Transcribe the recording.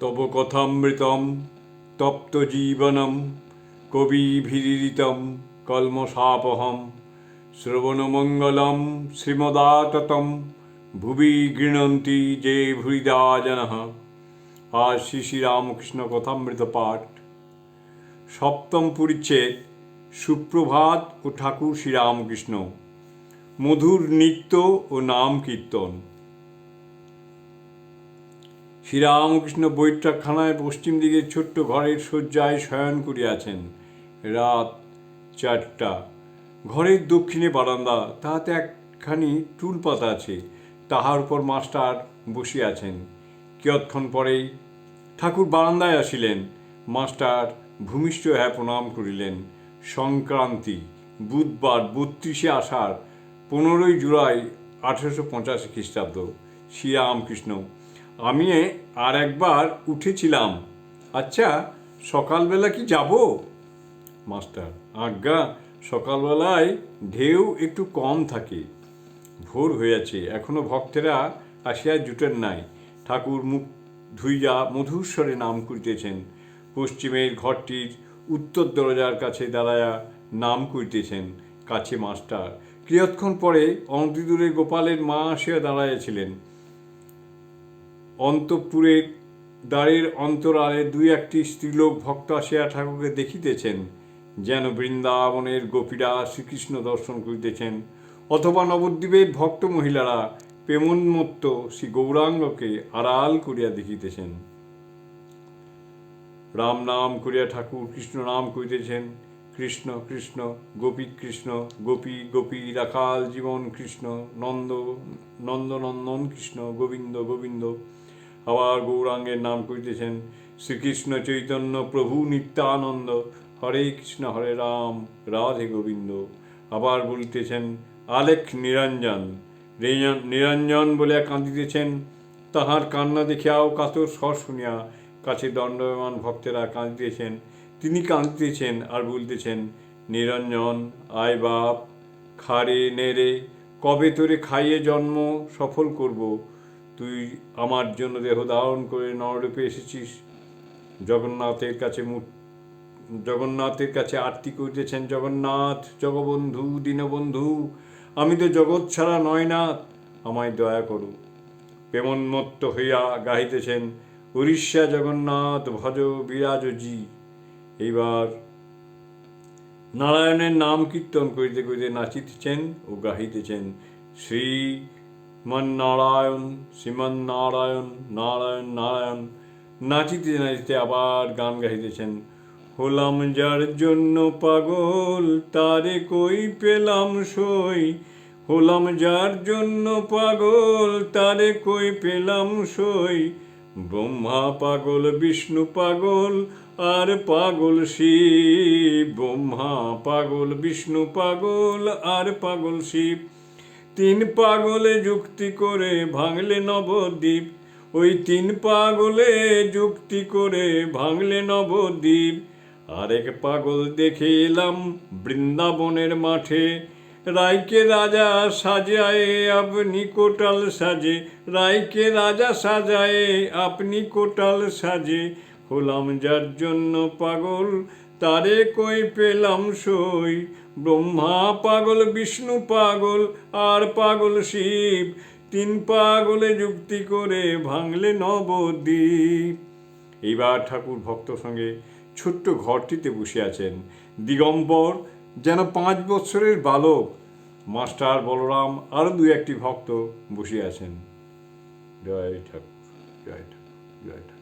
তব কথামৃতম, তপ্ত জীবনম কবিভিরিতম কলমশাপহম, শ্রবণমঙ্গলম, শ্রীমদাততম, ভুবি গৃণন্তি যে ভৃদা জনঃ আজ শ্রী শ্রী রামকৃষ্ণ কথামৃত পাঠ। সপ্তম পরিচ্ছেদ, সুপ্রভাত ও ঠাকুর শ্রীরামকৃষ্ণ মধুর নৃত্য ও নাম কীর্তন। শ্রীরামকৃষ্ণ বৈঠকখানায় পশ্চিম দিকে ছোট্ট ঘরের শয্যায় শয়ন করিয়াছেন। রাত চারটা। ঘরের দক্ষিণে বারান্দা, তাহাতে একখানি টুল পাতা আছে, তাহার উপর মাস্টার বসিয়াছেন। কিয়ৎক্ষণ পরেই ঠাকুর বারান্দায় আসিলেন। মাস্টার ভূমিষ্ঠ হ্যাঁ প্রণাম করিলেন। সংক্রান্তি, বুধবার বত্রিশে আষাঢ়, পনেরোই জুলাই আঠেরোশো পঁচাশি খ্রিস্টাব্দ। শ্রীরামকৃষ্ণ আমি আর একবার উঠেছিলাম। আচ্ছা সকালবেলা কি যাব? মাস্টার, আজ্ঞা, সকালবেলায় ঢেউ একটু কম থাকে। ভোর হইয়াছে এখনও ভক্তেরা আসিয়া জুটেন নাই। ঠাকুর মুখ ধুইয়া মধুস্বরে নাম করিতেছেন। পশ্চিমের ঘরটির উত্তর দরজার কাছে দাঁড়ায়া নাম করিতেছেন। কাছে মাস্টার, কিয়ৎক্ষণ পরে অনতিদূরে গোপালের মা আসিয়া দাঁড়াইয়াছিলেন। অন্তঃপুরের দ্বারের অন্তরালে দুই একটি স্ত্রীলোক ভক্ত আসিয়া ঠাকুরকে দেখিতেছেন, যেন বৃন্দাবনের গোপীরা শ্রীকৃষ্ণ দর্শন করিতেছেন। অথবা নবদ্বীপের ভক্ত মহিলারা প্রেমোন্মত্ত শ্রী গৌরাঙ্গকে আড়াল করিয়া দেখিতেছেন। রাম নাম করিয়া ঠাকুর কৃষ্ণ নাম করিতেছেন। কৃষ্ণ কৃষ্ণ, গোপী কৃষ্ণ, গোপী গোপী, রাখাল, জীবন কৃষ্ণ, নন্দ নন্দনন্দন কৃষ্ণ, গোবিন্দ গোবিন্দ আবার গৌরাঙ্গের নাম করিতেছেন শ্রীকৃষ্ণ চৈতন্য প্রভু নিত্যানন্দ। হরে কৃষ্ণ, হরে রাম, রাধে গোবিন্দ। আবার বলিতেছেন, আলেখ নিরঞ্জন। নিরঞ্জন বলিয়া কাঁদিতেছেন, তাহার কান্না দেখিয়াও কাতর স্বর শুনিয়া কাছে দণ্ডমান ভক্তেরা কাঁদিতেছেন। তিনি কাঁদিতেছেন আর বলতেছেন, নিরঞ্জন, আয় বাপ, খারে নেড়ে কবে তোরে খাইয়ে জন্ম সফল করব? তুই আমার জন্য দেহ ধারণ করে নররূপে এসেছিস। জগন্নাথের কাছে জগন্নাথের কাছে আরতি করিতেছেন জগন্নাথ, জগবন্ধু, দীনবন্ধু। আমি তো জগৎ ছাড়া নয় নাথ আমায় দয়া করো। প্রেমন্মত্ত হইয়া গাহিতেছেন, উড়িষ্যা জগন্নাথ ভজ বিরাজজি। এইবার নারায়ণের নাম কীর্তন করিতে করিতে নাচিতেছেন ও গাহিতেছেন শ্রী নারায়ণ শ্রীমন নারায়ণ নারায়ণ। নারায়ণ নাচিতে নাচিতে আবার গান গাইতেছেন হলাম যার জন্য পাগল, তারে কই পেলাম সই? হলাম যার জন্য পাগল, তারে কই পেলাম সই? ব্রহ্মা পাগল, বিষ্ণু পাগল, আর পাগল শিব। ব্রহ্মা পাগল, বিষ্ণু পাগল, আর পাগল শিব। তিন পাগলে যুক্তি করে ভাঙলে নবদ্বীপ। ওই তিন পাগলে যুক্তি করে ভাঙলে নবদ্বীপ। আরেক পাগল দেখে এলাম বৃন্দাবনের মাঠে। রায়কে রাজা সাজায়ে আপনি কোটাল সাজে। রায়কে রাজা সাজায়ে আপনি কোটাল সাজে। হলাম যার জন্য পাগল তারে কই পেলাম সই? ব্রহ্মা পাগল, বিষ্ণু পাগল, আর পাগল শিব। তিন পাগলে যুক্তি করে ভাঙলে নবদ্বীপ। এইবার ঠাকুর ভক্ত সঙ্গে ছোট্ট ঘরটিতে বসে আছেন দিগম্বর, যেন পাঁচ বৎসরের বালক। মাস্টার বলরাম আরও দু একটি ভক্ত বসে আছেন। জয় ঠাকুর জয় ঠাকুর জয় ঠাকুর।